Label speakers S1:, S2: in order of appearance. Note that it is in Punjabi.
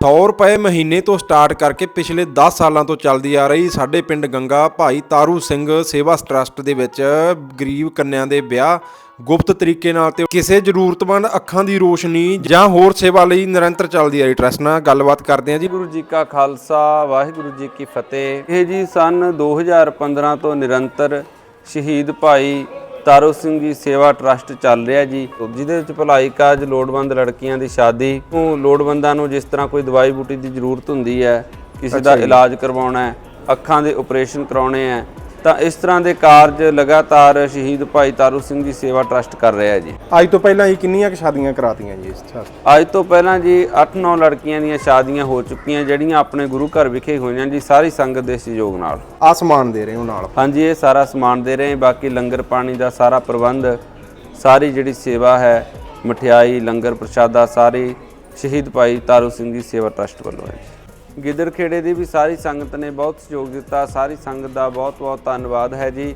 S1: 100 ਰੁਪਏ ਮਹੀਨੇ ਤੋਂ ਸਟਾਰਟ ਕਰਕੇ ਪਿਛਲੇ 10 ਸਾਲਾਂ ਤੋਂ ਚੱਲਦੀ ਆ ਰਹੀ ਸਾਡੇ ਪਿੰਡ ਗੰਗਾ ਭਾਈ ਤਾਰੂ ਸਿੰਘ ਸੇਵਾ ਟਰਸਟ ਦੇ ਵਿੱਚ ਗਰੀਬ ਕੰਨਿਆਂ ਦੇ ਵਿਆਹ। ਗੁਪਤ ਤਰੀਕੇ ਨਾਲ ਤੇ ਕਿਸੇ ਜ਼ਰੂਰਤਮੰਦ ਅੱਖਾਂ ਦੀ ਰੋਸ਼ਨੀ ਜਾਂ ਹੋਰ ਸੇਵਾ ਲਈ ਨਿਰੰਤਰ ਚੱਲਦੀ ਆ ਰਹੀ ਟਰਸਟ ਨਾਲ ਗੱਲਬਾਤ ਕਰਦੇ ਆ ਜੀ।
S2: ਗੁਰੂ ਜੀ ਕਾ ਖਾਲਸਾ, ਵਾਹਿਗੁਰੂ ਜੀ ਕੀ ਫਤਿਹ। ਇਹ ਜੀ ਸਨ 2015 ਤੋਂ ਨਿਰੰਤਰ ਸ਼ਹੀਦ ਭਾਈ ਤਾਰੋ ਸਿੰਘ ਜੀ ਸੇਵਾ ਟਰਸਟ ਚੱਲ ਰਿਹਾ ਜੀ ਜਿਹਦੇ ਵਿੱਚ ਭਲਾਈ ਕਾਜ ਲੋੜਵੰਦ ਲੜਕੀਆਂ ਦੀ ਸ਼ਾਦੀ ਨੂੰ ਲੋੜਵੰਦਾਂ ਨੂੰ ਜਿਸ ਤਰ੍ਹਾਂ ਕੋਈ ਦਵਾਈ ਬੂਟੀ ਦੀ ਜ਼ਰੂਰਤ ਹੁੰਦੀ ਹੈ ਕਿਸੇ ਦਾ ਇਲਾਜ ਕਰਵਾਉਣਾ ਹੈ ਅੱਖਾਂ ਦੇ ਆਪਰੇਸ਼ਨ ਕਰਾਉਣੇ ਹੈ ਤਾਂ ਇਸ ਤਰ੍ਹਾਂ ਦੇ ਕਾਰਜ ਲਗਾਤਾਰ ਸ਼ਹੀਦ ਭਾਈ ਤਾਰੂ ਸਿੰਘ ਜੀ ਸੇਵਾ ਟਰਸਟ ਕਰ ਰਿਹਾ ਹੈ ਜੀ।
S3: ਅੱਜ ਤੋਂ ਪਹਿਲਾਂ ਹੀ ਕਿੰਨੀਆਂ ਕੁ ਸ਼ਾਦੀਆਂ ਕਰਾਤੀਆਂ ਜੀ ਇਸ ਟਰਸਟ
S2: ਅੱਜ ਤੋਂ ਪਹਿਲਾਂ ਜੀ 8-9 ਲੜਕੀਆਂ ਦੀਆਂ ਸ਼ਾਦੀਆਂ ਹੋ ਚੁੱਕੀਆਂ ਜਿਹੜੀਆਂ ਆਪਣੇ ਗੁਰੂ ਘਰ ਵਿਖੇ ਹੋਈਆਂ ਜੀ ਸਾਰੀ ਸੰਗਤ ਦੇ ਸਹਿਯੋਗ ਨਾਲ।
S3: ਆਸਮਾਨ ਦੇ ਰਹੇ ਹੋ ਨਾਲ?
S2: ਹਾਂਜੀ ਇਹ ਸਾਰਾ ਸਮਾਨ ਦੇ ਰਹੇ ਹਾਂ। ਬਾਕੀ ਲੰਗਰ ਪਾਣੀ ਦਾ ਸਾਰਾ ਪ੍ਰਬੰਧ ਸਾਰੀ ਜਿਹੜੀ ਸੇਵਾ ਹੈ ਮਠਿਆਈ ਲੰਗਰ ਪ੍ਰਸ਼ਾਦਾ ਸਾਰੀ ਸ਼ਹੀਦ ਭਾਈ ਤਾਰੂ ਸਿੰਘ ਜੀ ਸੇਵਾ ਟਰਸਟ ਵੱਲੋਂ ਹੈ ਗਿੱਦੜ ਖੇੜੇ ਦੀ ਵੀ ਸਾਰੀ ਸੰਗਤ ਨੇ ਬਹੁਤ ਸਹਿਯੋਗ ਦਿੱਤਾ, ਸਾਰੀ ਸੰਗਤ ਦਾ ਬਹੁਤ ਬਹੁਤ ਧੰਨਵਾਦ ਹੈ ਜੀ।